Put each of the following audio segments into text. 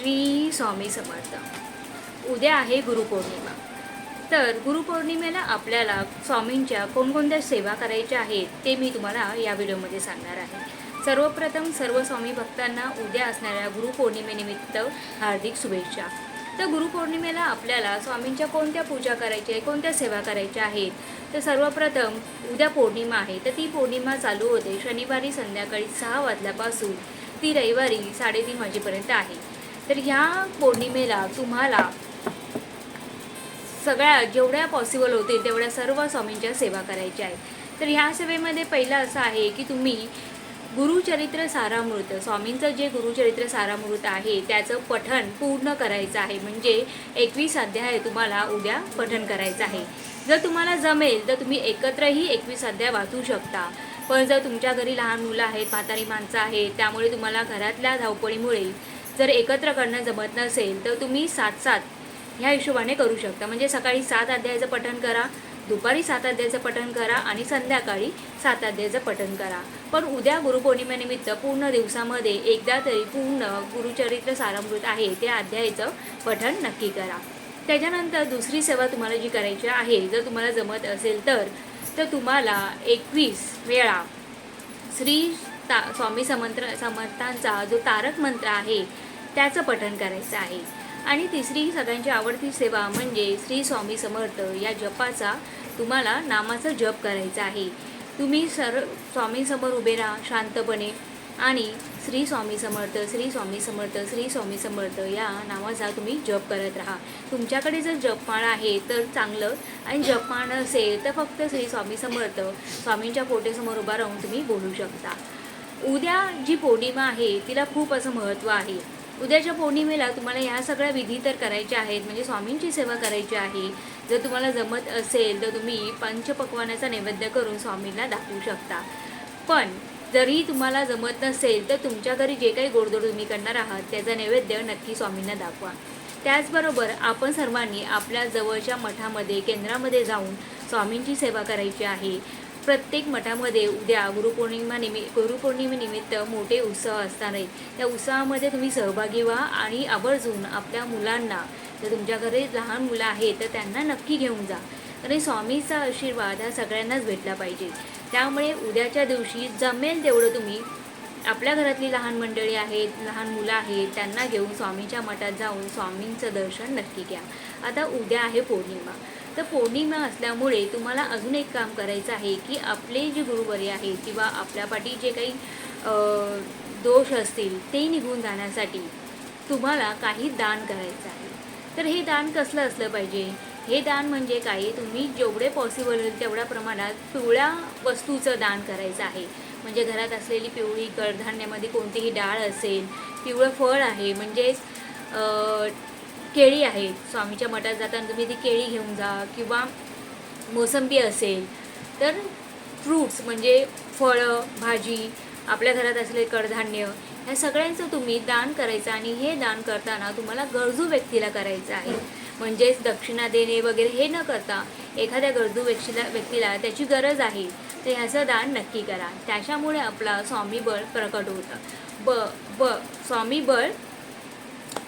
श्री स्वामी समर्थ. उद्या आहे गुरुपौर्णिमा. तर गुरुपौर्णिमेला आपल्याला स्वामींच्या कोणकोणत्या सेवा करायच्या आहेत ते मी तुम्हाला या व्हिडिओमध्ये सांगणार आहे. सर्वप्रथम सर्व स्वामी भक्तांना उद्या असणाऱ्या गुरुपौर्णिमेनिमित्त हार्दिक शुभेच्छा. तर गुरुपौर्णिमेला आपल्याला स्वामींच्या कोणत्या पूजा करायच्या आहे कोणत्या सेवा करायच्या आहेत तर सर्वप्रथम उद्या पौर्णिमा आहे. तर ती पौर्णिमा चालू होते शनिवारी संध्याकाळी सहा वाजल्यापासून ती रविवारी साडेतीन वाजेपर्यंत आहे. तर ह्या पौर्णिमेला तुम्हाला सगळ्या जेवढ्या पॉसिबल होतील तेवढ्या सर्व स्वामींच्या सेवा करायच्या आहेत. तर ह्या सेवेमध्ये पहिलं असं आहे की तुम्ही गुरुचरित्र सारामृत स्वामींचं जे गुरुचरित्र सारामृत आहे त्याचं पठण पूर्ण करायचं आहे. म्हणजे एकवीस अध्याय तुम्हाला उद्या पठण करायचं आहे. जर तुम्हाला जमेल तर तुम्ही एकत्रही एकवीस अध्याय वाचू शकता. पण जर तुमच्या घरी लहान मुलं आहेत म्हातारी माणसं आहेत त्यामुळे तुम्हाला घरातल्या धावपळीमुळे जर एकत्र करणं जमत नसेल तर तुम्ही सात सात ह्या हिशोबाने करू शकता. म्हणजे सकाळी सात अध्यायाचं पठण करा दुपारी सात अध्यायाचं पठण करा आणि संध्याकाळी सात अध्यायाचं पठण करा. पण उद्या गुरुपौर्णिमेनिमित्त पूर्ण दिवसामध्ये एकदा तरी पूर्ण गुरुचरित्र सारामृत आहे त्या अध्यायाचं पठण नक्की करा. त्याच्यानंतर दुसरी सेवा तुम्हाला जी करायची आहे जर तुम्हाला जमत असेल तर तर तुम्हाला एकवीस वेळा श्री ता स्वामी समंत्र समर्थांचा जो तारक मंत्र आहे त्याचं पठण करायचं आहे. आणि तिसरी सगळ्यांची आवडती सेवा म्हणजे श्री स्वामी समर्थ या जपाचा तुम्हाला नामाचा जप करायचा आहे. तुम्ही सर स्वामीसमोर उभे राहा शांतपणे. आणि श्री स्वामी समर्थ श्री स्वामी समर्थ श्री स्वामी समर्थ या नावाचा तुम्ही जप करत राहा. तुमच्याकडे जर जपमाळ आहे तर चांगलं. आणि जपमाळ नसेल तर फक्त श्री स्वामी समर्थ स्वामींच्या पोटेसमोर उभा राहून तुम्ही बोलू शकता. उद्या जी पौर्णिमा आहे तिला खूप असं महत्त्व आहे. उद्याच्या पौर्णिमेला तुम्हाला ह्या सगळ्या विधी तर करायच्या आहेत म्हणजे स्वामींची सेवा करायची आहे. जर तुम्हाला जमत असेल तर तुम्ही पंचपक्वानाचा नैवेद्य करून स्वामींना दाखवू शकता. पण जरी तुम्हाला जमत नसेल तर तुमच्या घरी जे काही गोडधोड तुम्ही करणार आहात त्याचा नैवेद्य नक्की स्वामींना दाखवा. त्याचबरोबर आपण सर्वांनी आपल्या जवळच्या मठामध्ये केंद्रामध्ये जाऊन स्वामींची सेवा करायची आहे. प्रत्येक मठामध्ये उद्या गुरुपौर्णिमा निमि गुरुपौर्णिमेनिमित्त मोठे उत्सव असणार. आहेत त्या उत्सवामध्ये तुम्ही सहभागी व्हा आणि आवर्जून आपल्या मुलांना जर तुमच्या घरी लहान मुलं आहेत तर त्यांना नक्की घेऊन जा. आणि स्वामीचा आशीर्वाद हा सगळ्यांनाच भेटला पाहिजे. त्यामुळे उद्याच्या दिवशी जमेल तेवढं तुम्ही. आपल्या घरातली लहान मंडळी आहेत लहान मुलं आहेत त्यांना घेऊन स्वामीच्या मठात जाऊन स्वामींचं दर्शन नक्की घ्या. आता उद्या आहे पौर्णिमा. तर पौर्णिमा असल्यामुळे तुम्हाला अजून एक काम करायचं आहे की आपले जे गुरुवर्य आहेत किंवा आपल्या पाठी जे काही दोष असतील ते निघून जाण्यासाठी तुम्हाला काही दान करायचं आहे. तर हे दान कसलं असलं पाहिजे? हे दान म्हणजे काय? तुम्ही जेवढे पॉसिबल होईल तेवढ्या प्रमाणात पिवळ्या वस्तूचं दान करायचं आहे. म्हणजे घरात असलेली पिवळी कडधान्यामध्ये कोणतीही डाळ असेल पिवळं फळ आहे म्हणजेच केळी आहेत स्वामीच्या मठात जाताना तुम्ही ती केळी घेऊन जा किंवा मोसंबी असेल तर फ्रूट्स म्हणजे फळं भाजी आपल्या घरात असले कडधान्य ह्या सगळ्यांचं तुम्ही दान करायचं आणि हे दान करताना तुम्हाला गरजू व्यक्तीला करायचं आहे. म्हणजेच दक्षिणा देणे वगैरे हे न करता एखाद्या गरजू व्यक्तीला व्यक्तीला त्याची गरज आहे तर ह्याचं दान नक्की करा. त्याच्यामुळे आपला स्वामी बळ प्रकट होतं. ब ब स्वामी बळ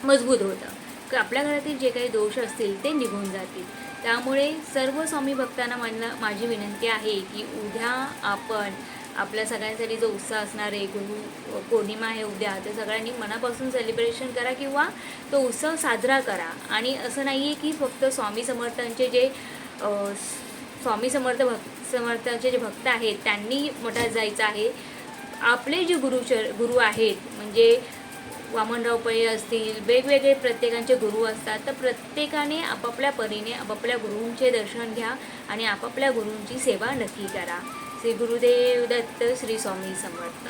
मजबूत होतं. आपल्या घरातील जे काही दोष असतील ते निघून जातील. त्यामुळे सर्व स्वामी भक्तांना मला माझी विनंती आहे की उद्या आपण आपल्या सगळ्यांसाठी जो उत्साह असणार आहे गुरु पौर्णिमा आहे उद्या तर सगळ्यांनी मनापासून सेलिब्रेशन करा किंवा तो उत्सव साजरा करा. आणि असं नाही आहे की फक्त स्वामी समर्थांचे जे स्वामी समर्थ भक्त समर्थांचे जे भक्त आहेत त्यांनी मठात जायचं आहे. आपले जे गुरुचर गुरु आहेत म्हणजे वामनराव पै असतील वेगवेगळे प्रत्येकांचे गुरु असतात. तर प्रत्येकाने आपापल्या परीने आपापल्या गुरूंचे दर्शन घ्या आणि आपापल्या गुरूंची सेवा नक्की करा. श्री गुरुदेव दत्त श्री स्वामी समर्थ.